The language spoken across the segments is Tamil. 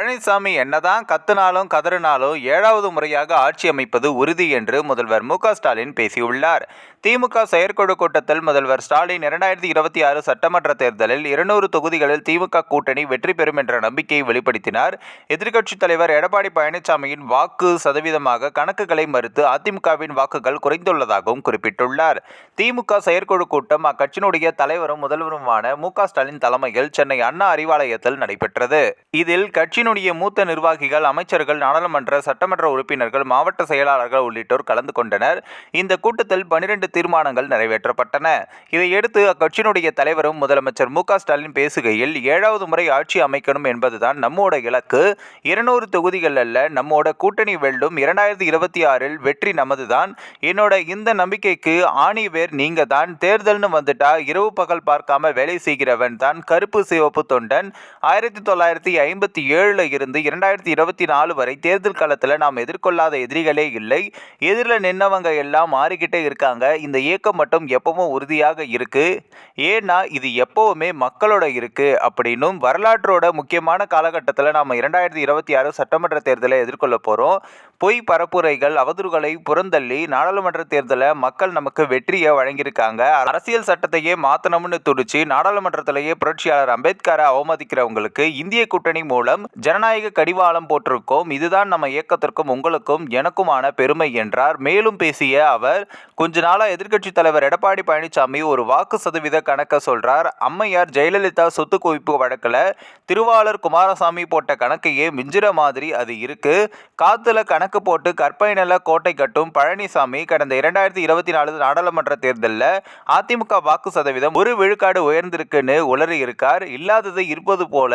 பழனிசாமி என்னதான் கத்துனாலும் கதறினாலும் ஏழாவது முறையாக ஆட்சி அமைப்பது உறுதி என்று முதல்வர் மு க ஸ்டாலின் பேசியுள்ளார். திமுக செயற்குழு கூட்டத்தில் முதல்வர் ஸ்டாலின் இரண்டாயிரத்தி இருபத்தி ஆறு சட்டமன்ற தேர்தலில் இருநூறு தொகுதிகளில் திமுக கூட்டணி வெற்றி பெறும் என்ற நம்பிக்கையை வெளிப்படுத்தினார். எதிர்க்கட்சித் தலைவர் எடப்பாடி பழனிசாமியின் வாக்கு சதவீதமாக கணக்குகளை மறுத்து அதிமுகவின் வாக்குகள் குறைந்துள்ளதாகவும் குறிப்பிட்டுள்ளார். திமுக செயற்குழு கூட்டம் அக்கட்சியினுடைய தலைவரும் முதல்வருமான மு க ஸ்டாலின் தலைமையில் சென்னை அண்ணா அறிவாலயத்தில் நடைபெற்றது. இதில் கட்சியின் கட்சியினுடைய மூத்த நிர்வாகிகள் அமைச்சர்கள் நாடாளுமன்ற சட்டமன்ற உறுப்பினர்கள் மாவட்ட செயலாளர்கள் உள்ளிட்டோர் கலந்து கொண்டனர். இந்த கூட்டத்தில் பனிரெண்டு தீர்மானங்கள் நிறைவேற்றப்பட்டன. இதையடுத்து அக்கட்சியினுடைய தலைவரும் முதலமைச்சர் மு ஸ்டாலின் பேசுகையில் ஏழாவது முறை ஆட்சி அமைக்கணும் என்பதுதான் நம்மோட இலக்கு. இருநூறு தொகுதிகள் அல்ல நம்மோட கூட்டணி வெல்லும் இரண்டாயிரத்தி இருபத்தி ஆறில் வெற்றி நமதுதான். என்னோட இந்த நம்பிக்கைக்கு ஆணி வேர் நீங்க தான் தேர்தல்னு வந்துட்டா இரவு பகல் பார்க்காம வேலை செய்கிறவன் தான் கருப்பு சிவப்பு தொண்டன். ஆயிரத்தி தொள்ளாயிரத்தி ஐம்பத்தி ஏழுல இருந்து இரண்டாயிரத்தி இருபத்தி நாலு வரை தேர்தல் காலத்தில் நாம் எதிர்கொள்ளாத எதிரிகளே இல்லை. எதிரில் நின்னவங்க எல்லாம் மாறிக்கிட்டே இருக்காங்க. இந்த இயக்கம் மட்டும் எப்பவும் உறுதியாக இருக்கு. ஏன்னா இது எப்பவுமே மக்களோட இருக்கு அப்படின்னும் வரலாற்றோட முக்கியமான காலகட்டத்தில் நாம் இரண்டாயிரத்தி இருபத்தி ஆறு சட்டமன்ற தேர்தலை எதிர்கொள்ள போகிறோம் பொய் பரப்புரைகள் அவதூறுகளை புறந்தள்ளி நாடாளுமன்ற தேர்தலை மக்கள் நமக்கு வெற்றியை வழங்கியிருக்காங்க. அரசியல் சட்டத்தையே மாற்றணும்னு துடிச்சு நாடாளுமன்றத்திலேயே புரட்சியாளர் அம்பேத்கரை அவமதிக்கிறவங்களுக்கு இந்திய கூட்டணி மூலம் ஜனநாயக கடிவாளம் போட்டிருக்கோம். இதுதான் நம்ம இயக்கத்திற்கும் உங்களுக்கும் எனக்குமான பெருமை என்றார். மேலும் பேசிய அவர் கொஞ்ச நாளாக எதிர்க்கட்சி தலைவர் எடப்பாடி பழனிசாமி ஒரு வாக்கு சதவீத கணக்க சொல்றார். அம்மையார் ஜெயலலிதா சொத்து குவிப்பு வழக்கில் திருவாளர் குமாரசாமி போட்ட கணக்கையே மிஞ்சிற மாதிரி அது இருக்கு. காத்துல கணக்கு போட்டு கற்பை கற்பனையில கோட்டை கட்டும் பழனிசாமி கடந்த இரண்டாயிரத்தி இருபத்தி நாலு நாடாளுமன்ற தேர்தலில் அதிமுக வாக்கு சதவீதம் ஒரு விழுக்காடு உயர்ந்திருக்குன்னு உளறி இருக்கார் இல்லாதது இருப்பது போல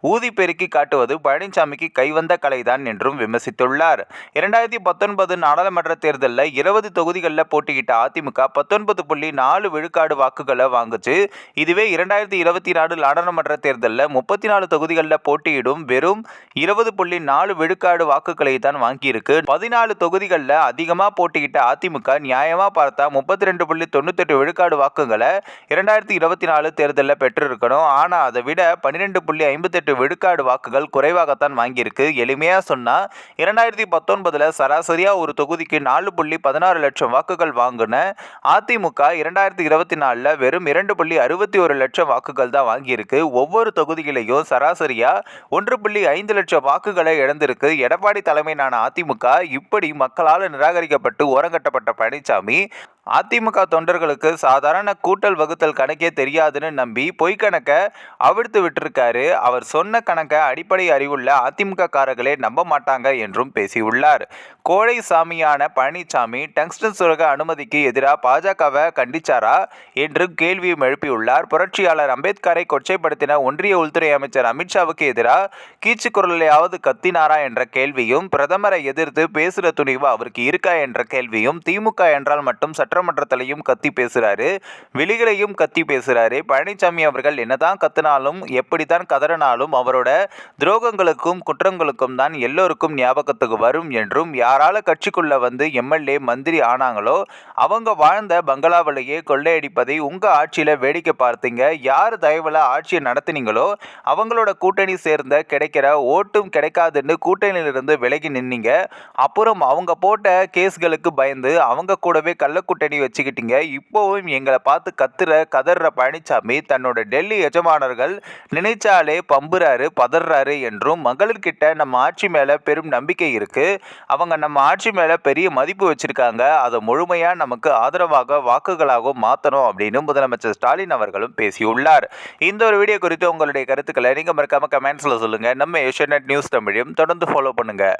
ஊதி பெருக்கி காட்டுவது பழனிசாமிக்கு கைவந்த கலைதான் என்றும் விமர்சித்துள்ளார். இரண்டாயிரத்தி பத்தொன்பது நாடாளுமன்ற தேர்தலில் இருபது தொகுதிகளில் போட்டியிட்ட அதிமுக பத்தொன்பது புள்ளி நாலு விழுக்காடு வாக்குகளை வாங்குச்சு. இதுவே இரண்டாயிரத்தி இருபத்தி நாலு நாடாளுமன்ற தேர்தலில் முப்பத்தி நாலு தொகுதிகளில் போட்டியிடும் வெறும் இருபது புள்ளி நாலு விழுக்காடு வாக்குகளை தான் வாங்கியிருக்கு. பதினாலு தொகுதிகளில் அதிகமாக போட்டியிட்ட அதிமுக நியாயமாக பார்த்தா முப்பத்தி ரெண்டு புள்ளி தொண்ணூத்தெட்டு விழுக்காடு வாக்குகளை இரண்டாயிரத்தி இருபத்தி நாலு தேர்தலில் பெற்றிருக்கணும். ஆனால் அதை விட பன்னிரெண்டு புள்ளி ஐம்பத்தெட்டு விழுக்காடு வாக்குகள் குறை குறைவாகத்தான் வாங்கியிருக்கு. எளிமையாக சொன்னால் இரண்டாயிரத்தி பத்தொன்பதில் சராசரியாக ஒரு தொகுதிக்கு நாலு புள்ளி பதினாறு லட்சம் வாக்குகள் வாங்கின அதிமுக இரண்டாயிரத்தி இருபத்தி நாலில் வெறும் இரண்டு புள்ளி அறுபத்தி ஒரு லட்சம் வாக்குகள் தான் வாங்கியிருக்கு. ஒவ்வொரு தொகுதியிலையும் சராசரியாக ஒன்று புள்ளி ஐந்து லட்சம் வாக்குகளை இழந்திருக்கு. எடப்பாடி தலைமையிலான அதிமுக இப்படி மக்களால் நிராகரிக்கப்பட்டு ஓரங்கட்டப்பட்ட பழனிசாமி அதிமுக தொண்டர்களுக்கு சாதாரண கூட்டல் வகுத்தல் கணக்கே தெரியாதுன்னு நம்பி பொய்க்கணக்கை அவிழ்த்து விட்டிருக்காரு. அவர் சொன்ன கணக்கை அடிப்படை அறிவுள்ள அதிமுக காரர்களே நம்ப மாட்டாங்க என்றும் பேசியுள்ளார். கோழை சாமியான பழனிசாமி டங்ஸ்டன் சுரக அனுமதிக்கு எதிராக பாஜகவை கண்டிச்சாரா என்றும் கேள்வியும் எழுப்பியுள்ளார். புரட்சியாளர் அம்பேத்கரை கொச்சைப்படுத்தின ஒன்றிய உள்துறை அமைச்சர் அமித்ஷாவுக்கு எதிராக கீச்சு குரலையாவது கத்தினாரா என்ற கேள்வியும் பிரதமரை எதிர்த்து பேசுகிற துணிவு அவருக்கு இருக்கா என்ற கேள்வியும் திமுக என்றால் மட்டும் சட்டமன்றத்திலையும் கத்தி பேசுகிறாரு வெளிகளையும் கத்தி பேசுகிறாரு பழனிசாமி அவர்கள் என்னதான் கத்தினாலும் எப்படித்தான் கதறினாலும் அவரோட துரோகங்களுக்கும் குற்றங்களுக்கும் தான் எல்லோருக்கும் ஞாபகத்துக்கு வரும் என்றும் யார் யாரால கட்சிக்குள்ள வந்து எம்எல்ஏ மந்திரி ஆனாங்களோ அவங்க வாழ்ந்த பங்களாவிலேயே கொள்ளையடிப்பதை உங்க ஆட்சியில வேடிக்கை பார்த்தீங்க. யார் தயவுல ஆட்சியை நடத்தினீங்களோ அவங்களோட கூட்டணி சேர்ந்த கிடைக்கிற ஓட்டும் கிடைக்காதுன்னு கூட்டணியிலிருந்து விலகி நின்னீங்க. அப்புறம் அவங்க போட்ட கேஸ்களுக்கு பயந்து அவங்க கூடவே கள்ளக்கூட்டணி வச்சுக்கிட்டீங்க. இப்போவும் எங்களை பார்த்து கத்துற கதற பழனிசாமி தன்னோட டெல்லி எஜமானர்கள் நினைச்சாலே பம்புறாரு பதறாரு என்றும் மகளிர்கிட்ட நம்ம ஆட்சி மேலே பெரும் நம்பிக்கை இருக்கு. அவங்க நம்ம ஆட்சி மேலே பெரிய மதிப்பு வச்சிருக்காங்க. அதை முழுமையாக நமக்கு ஆதரவாக வாக்குகளாகவும் மாற்றணும் அப்படின்னு முதலமைச்சர் ஸ்டாலின் அவர்களும் பேசியுள்ளார். இந்த ஒரு வீடியோ குறித்து உங்களுடைய கருத்துக்களை நீங்கள் மறக்காமல் கமெண்ட்ஸில் சொல்லுங்கள் நம்ம ஏஷியநெட் நியூஸ் தமிழையும் தொடர்ந்து ஃபாலோ பண்ணுங்கள்